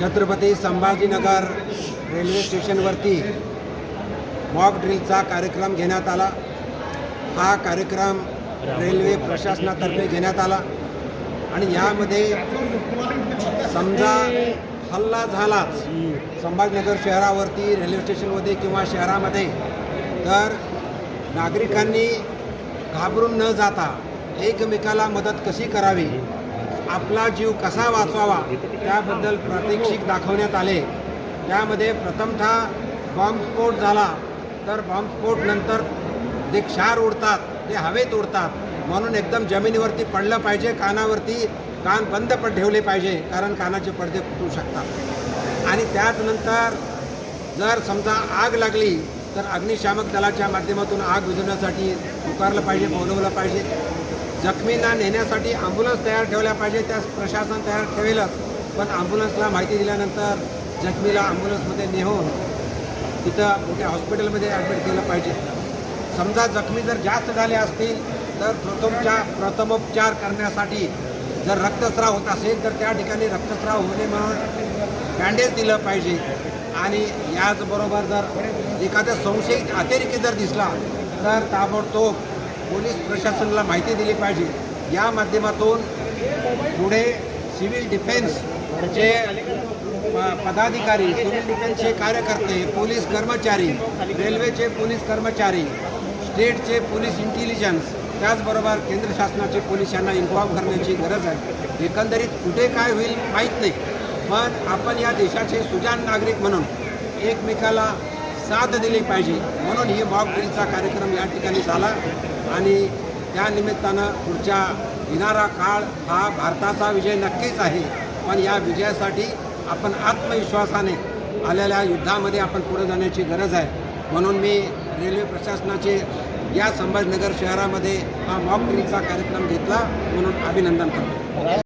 Chhatrapati Sambhajinagar railway स्टेशनवरती mock ड्रिलचा कार्यक्रम घेण्यात आला. हा कार्यक्रम रेल्वे प्रशासनातर्फे घेण्यात आला. आणि यामध्ये समजा हल्ला झालाच संभाजीनगर शहरावरती रेल्वे स्टेशनमध्ये किंवा शहरामध्ये तर नागरिकांनी घाबरून न जाता एकमेकाला मदत कशी करावी? आपला जीव कसा वाचवावा त्याबद्दल प्रात्यक्षिक दाखवण्यात आले. त्यामध्ये प्रथमतः बॉम्बस्फोट झाला तर बॉम्बस्फोट नंतर जे क्षार उडतात ते हवेत उडतात म्हणून एकदम जमिनीवरती पडलं पाहिजे कानावरती कान बंद पण ठेवले पाहिजे कारण कानाचे पडदे फुटू शकतात. आणि त्याचनंतर जर समजा आग लागली तर अग्निशामक दलाच्या माध्यमातून आग विझवण्यासाठी पुकारलं पाहिजे बोलवलं पाहिजे. जखमींना नेण्यासाठी ॲम्ब्युलन्स तयार ठेवल्या पाहिजे त्यास प्रशासन तयार ठेवेलच. पण ॲम्ब्युलन्सला माहिती दिल्यानंतर जखमीला ॲम्ब्युलन्समध्ये नेऊन तिथं मोठ्या हॉस्पिटलमध्ये ॲडमिट केलं पाहिजे. समजा जखमी जर जास्त झाले असतील तर प्रथमच्या प्रथमोपचार करण्यासाठी जर रक्तस्राव होत असेल तर त्या ठिकाणी रक्तस्राव होणे म्हणून बँडेज दिलं पाहिजे. आणि याचबरोबर जर एखाद्या संशयित अतिरेकी जर दिसला तर ताबडतोब पोलीस प्रशासनाला माहिती दिली पाहिजे. या माध्यमातून पुढे सिव्हिल डिफेन्सचे पदाधिकारी सिव्हिल डिफेन्सचे कार्यकर्ते पोलीस कर्मचारी रेल्वेचे पोलीस कर्मचारी स्टेटचे पोलीस इंटेलिजन्स त्याचबरोबर केंद्र शासनाचे पोलीस यांना इन्फॉर्म करण्याची गरज आहे. एकंदरीत कुठे काय होईल माहीत नाही. पण आपण या देशाचे सुजान नागरिक म्हणून एकमेकाला साथ दिली पाहिजे. म्हणून ही मॉक ड्रिलचा कार्यक्रम या ठिकाणी झाला. आणि त्या निमित्तानं पुढच्या येणारा काळ हा भारताचा विजय नक्कीच आहे. पण या विजयासाठी आपण आत्मविश्वासाने आलेल्या युद्धामध्ये आपण पुढे जाण्याची गरज आहे. म्हणून मी रेल्वे प्रशासनाचे या संभाजनगर शहरामध्ये हा मॉक ड्रिलचा कार्यक्रम घेतला. म्हणून अभिनंदन करतो.